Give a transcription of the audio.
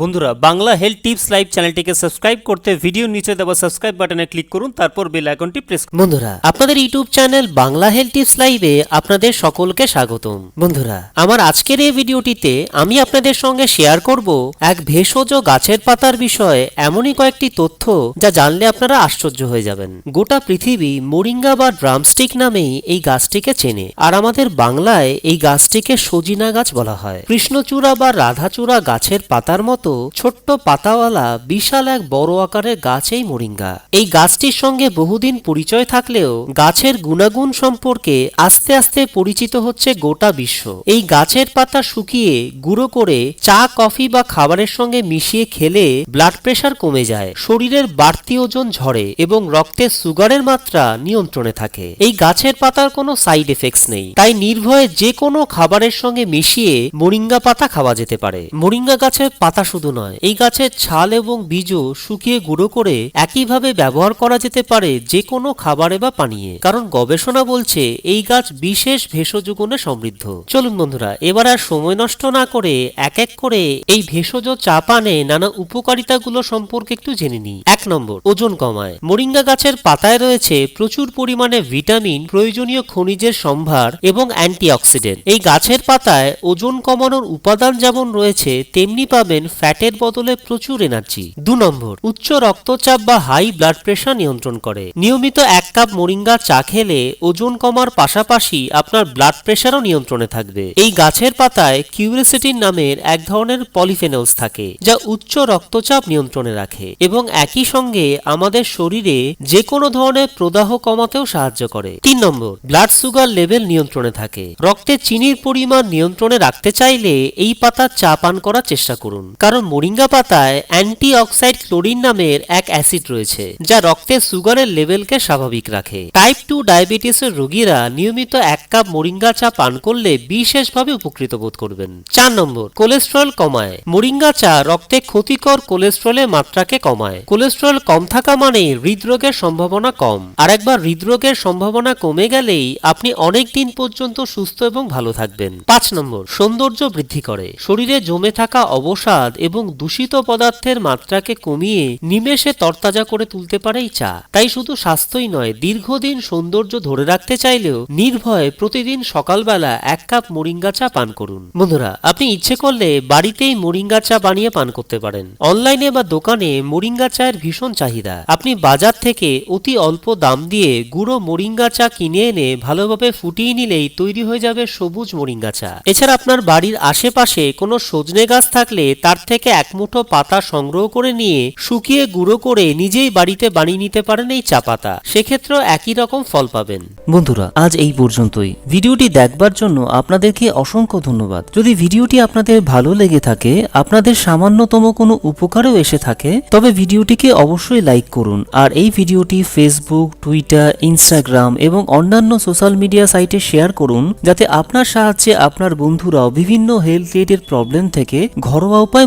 বন্ধুরা, Bangla health tips live চ্যানেলটিকে subscribe করতে ভিডিও নিচে দেওয়া সাবস্ক্রাইব বাটনে ক্লিক করুন, তারপর বেল আইকনটি প্রেস বন্ধুরা, আপনাদের YouTube channel Bangla health tips লাইভে আপনাদের সকলকে স্বাগতম। বন্ধুরা, আমার আজকের এই ভিডিওটিতে আমি আপনাদের সঙ্গে শেয়ার করব এক ভেষজ গাছের পাতার বিষয়ে এমনই কয়েকটি তথ্য যা জানলে আপনারা আশ্চর্য হয়ে যাবেন। গোটা পৃথিবী মোরিঙ্গা বা ড্রামস্টিক নামেই এই গাছটিকে চেনে, আর আমাদের বাংলায় এই গাছটিকে সজিনা গাছ বলা হয়। কৃষ্ণচূড়া বা রাধাচূড়া গাছের পাতার মতো ছোট্ট পাতাওয়ালা বিশাল এক বড় আকারের গাছ এই মোরিঙ্গা। এই গাছটির সঙ্গে বহুদিন পরিচয় থাকলেও গাছের গুণাগুণ সম্পর্কে আস্তে আস্তে পরিচিত হচ্ছে গোটা বিশ্ব। এই গাছের পাতা শুকিয়ে গুঁড়ো করে চা, কফি বা খাবারের সঙ্গে মিশিয়ে খেলে ব্লাড প্রেশার কমে যায়, শরীরের বাড়তি ওজন ঝরে এবং রক্তে সুগারের মাত্রা নিয়ন্ত্রণে থাকে। এই গাছের পাতার কোনো সাইড এফেক্টস নেই, তাই নির্ভয়ে যে কোনো খাবারের সঙ্গে মিশিয়ে মোরিঙ্গা পাতা খাওয়া যেতে পারে। মোরিঙ্গা গাছের পাতা শুধু নয়, এই গাছের ছাল এবং বীজও শুকিয়ে গুঁড়ো করে একইভাবে ব্যবহার করা যেতে পারে যে কোনো খাবারে বা পানীয়ে। কারণ গবেষণা বলছে এই গাছ বিশেষ ভেষজ গুণে সমৃদ্ধ। চলুন বন্ধুরা, এবার আর সময় নষ্ট না করে এক এক করে এই ভেষজ চা পানে নানা উপকারিতাগুলো সম্পর্কে একটু জেনে নিই। এক নম্বর, ওজন কমায়। মোরিঙ্গা গাছের পাতায় রয়েছে প্রচুর পরিমাণে ভিটামিন, প্রয়োজনীয় খনিজের সম্ভার এবং অ্যান্টিঅক্সিডেন্ট। এই গাছের পাতায় ওজন কমানোর উপাদান যেমন রয়েছে, তেমনি পাবেন ফ্যাটের বদলে প্রচুর এনার্জি। দু নম্বর, উচ্চ রক্তচাপ বা হাই ব্লাড প্রেশার নিয়ন্ত্রণ করে। নিয়মিত এক কাপ মোরিঙ্গা চা খেলে ওজন কমার পাশাপাশি আপনার ব্লাড প্রেশারও নিয়ন্ত্রণে থাকবে। এই গাছের পাতায় কিউরেসিটিন নামের এক ধরনের পলিফেনলস থাকে, যা উচ্চ রক্তচাপ নিয়ন্ত্রণে রাখে এবং একই সঙ্গে আমাদের শরীরে যে কোনো ধরনের প্রদাহ কমাতেও সাহায্য করে। তিন নম্বর, ব্লাড সুগার লেভেল নিয়ন্ত্রণে থাকে। রক্তে চিনির পরিমাণ নিয়ন্ত্রণে রাখতে চাইলে এই পাতার চা পান করার চেষ্টা করুন। কারণ মোরিঙ্গা পাতায় অ্যান্টি অক্সাইড ক্লোরিন নামের এক অ্যাসিড রয়েছে, যা রক্তে সুগারের লেভেলকে স্বাভাবিক রাখে। টাইপ টু ডায়াবেটিসের রোগীরা নিয়মিত এক কাপ মোরিঙ্গা চা পান করলে বিশেষভাবে উপকৃত বোধ করবেন। চার নম্বর, কোলেস্ট্রল কমায়। মোরিঙ্গা চা রক্তে ক্ষতিকর কোলেস্ট্রলের মাত্রাকে কমায়। কোলেস্ট্রল কম থাকা মানে হৃদরোগের সম্ভাবনা কম। আর একবার হৃদরোগের সম্ভাবনা কমে গেলেই আপনি অনেক দিন পর্যন্ত সুস্থ এবং ভালো থাকবেন। পাঁচ নম্বর, সৌন্দর্য বৃদ্ধি করে। শরীরে জমে থাকা অবসাদ এবং দূষিত পদার্থের মাত্রাকে কমিয়ে নিমেষে তরতাজা করে তুলতে পারে এই চা। তাই শুধু স্বাস্থ্যই নয়, দীর্ঘদিন সৌন্দর্য ধরে রাখতে চাইলেও নির্ভয়ে প্রতিদিন সকালবেলা এক কাপ মোরিঙ্গা চা পান করুন। বন্ধুরা, আপনি ইচ্ছে করলে বাড়িতেই মোরিঙ্গা চা বানিয়ে পান করতে পারেন। অনলাইনে বা দোকানে মোরিঙ্গা চায়ের ভীষণ চাহিদা। আপনি বাজার থেকে অতি অল্প দাম দিয়ে গুঁড়ো মোরিঙ্গা চা কিনে এনে ভালোভাবে ফুটিয়ে নিলেই তৈরি হয়ে যাবে সবুজ মোরিঙ্গা চা। এছাড়া আপনার বাড়ির আশেপাশে কোনো সজনে গাছ থাকলে তার থেকে এক মুঠো পাতা সংগ্রহ করে নিয়ে শুকিয়ে গুঁড়ো করে নিজেই বাড়িতে বানিয়ে নিতে পারেন এই চা পাতা। সেক্ষেত্রেও একই রকম ফল পাবেন। বন্ধুরা, আজ এই পর্যন্তই। ভিডিওটি দেখবার জন্য আপনাদেরকে অসংখ্য ধন্যবাদ। যদি ভিডিওটি আপনাদের ভালো লেগে থাকে, আপনাদের সামান্যতম কোনো উপকারও এসে থাকে, তবে ভিডিওটিকে অবশ্যই লাইক করুন। আর এই ভিডিওটি ফেসবুক টুইটার ইনস্টাগ্রাম এবং অন্যান্য সোশ্যাল মিডিয়া সাইটে শেয়ার করুন, যাতে আপনার সাহায্যে আপনার বন্ধুরাও বিভিন্ন হেলথ রিলেটেড প্রবলেম থেকে ঘরোয়া উপায়